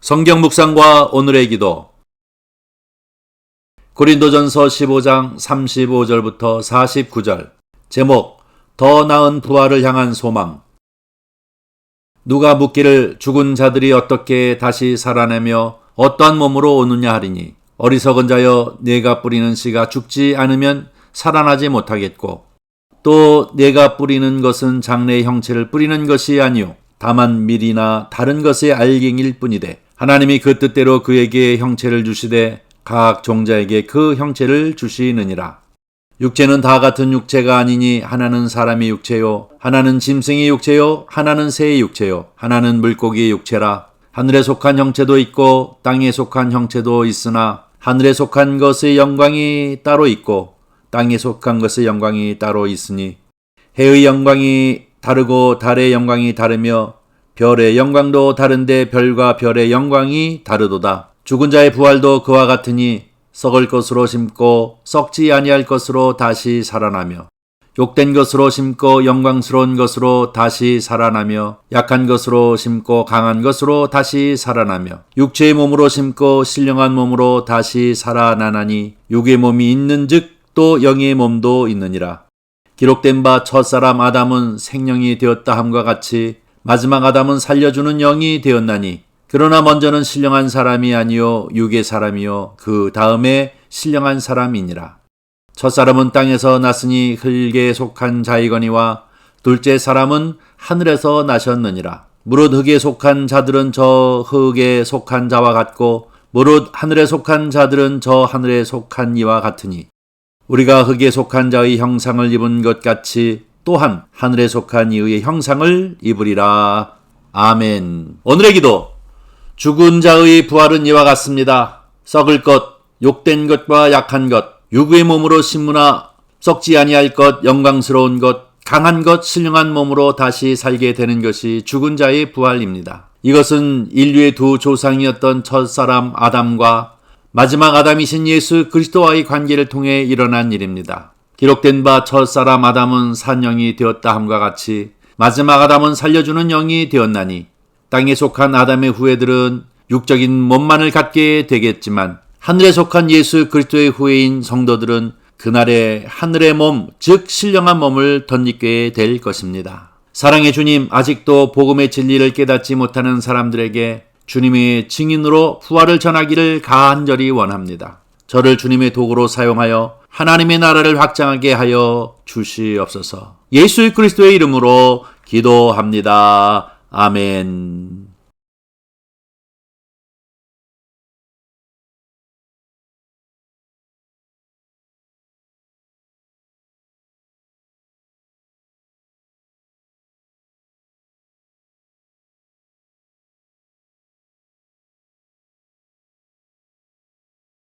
성경 묵상과 오늘의 기도. 고린도전서 15장 35절부터 49절 제목 더 나은 부활을 향한 소망. 누가 묻기를 죽은 자들이 어떻게 다시 살아내며 어떠한 몸으로 오느냐 하리니 어리석은 자여 내가 뿌리는 씨가 죽지 않으면 살아나지 못하겠고 또 내가 뿌리는 것은 장래의 형체를 뿌리는 것이 아니요 다만 밀이나 다른 것의 알갱이일 뿐이되 하나님이 그 뜻대로 그에게 형체를 주시되 각 종자에게 그 형체를 주시느니라. 육체는 다 같은 육체가 아니니 하나는 사람의 육체요 하나는 짐승의 육체요 하나는 새의 육체요 하나는 물고기의 육체라. 하늘에 속한 형체도 있고 땅에 속한 형체도 있으나 하늘에 속한 것의 영광이 따로 있고 땅에 속한 것의 영광이 따로 있으니 해의 영광이 다르고 달의 영광이 다르며 별의 영광도 다른데 별과 별의 영광이 다르도다. 죽은 자의 부활도 그와 같으니 썩을 것으로 심고 썩지 아니할 것으로 다시 살아나며 욕된 것으로 심고 영광스러운 것으로 다시 살아나며 약한 것으로 심고 강한 것으로 다시 살아나며 육체의 몸으로 심고 신령한 몸으로 다시 살아나나니 육의 몸이 있는즉 또 영의 몸도 있느니라. 기록된 바 첫사람 아담은 생명이 되었다 함과 같이 마지막 아담은 살려주는 영이 되었나니 그러나 먼저는 신령한 사람이 아니요 육의 사람이요 그 다음에 신령한 사람이니라. 첫 사람은 땅에서 났으니 흙에 속한 자이거니와 둘째 사람은 하늘에서 나셨느니라. 무릇 흙에 속한 자들은 저 흙에 속한 자와 같고 무릇 하늘에 속한 자들은 저 하늘에 속한 이와 같으니 우리가 흙에 속한 자의 형상을 입은 것 같이 또한 하늘에 속한 이의 형상을 입으리라. 아멘. 오늘의 기도. 죽은 자의 부활은 이와 같습니다. 썩을 것, 욕된 것과 약한 것, 육의 몸으로 심으나 썩지 아니할 것, 영광스러운 것, 강한 것, 신령한 몸으로 다시 살게 되는 것이 죽은 자의 부활입니다. 이것은 인류의 두 조상이었던 첫사람 아담과 마지막 아담이신 예수 그리스도와의 관계를 통해 일어난 일입니다. 기록된 바 첫 사람 아담은 산영이 되었다 함과 같이 마지막 아담은 살려주는 영이 되었나니 땅에 속한 아담의 후예들은 육적인 몸만을 갖게 되겠지만 하늘에 속한 예수 그리스도의 후예인 성도들은 그날의 하늘의 몸, 즉 신령한 몸을 덧입게 될 것입니다. 사랑의 주님, 아직도 복음의 진리를 깨닫지 못하는 사람들에게 주님의 증인으로 부활을 전하기를 간절히 원합니다. 저를 주님의 도구로 사용하여 하나님의 나라를 확장하게 하여 주시옵소서. 예수 그리스도의 이름으로 기도합니다. 아멘.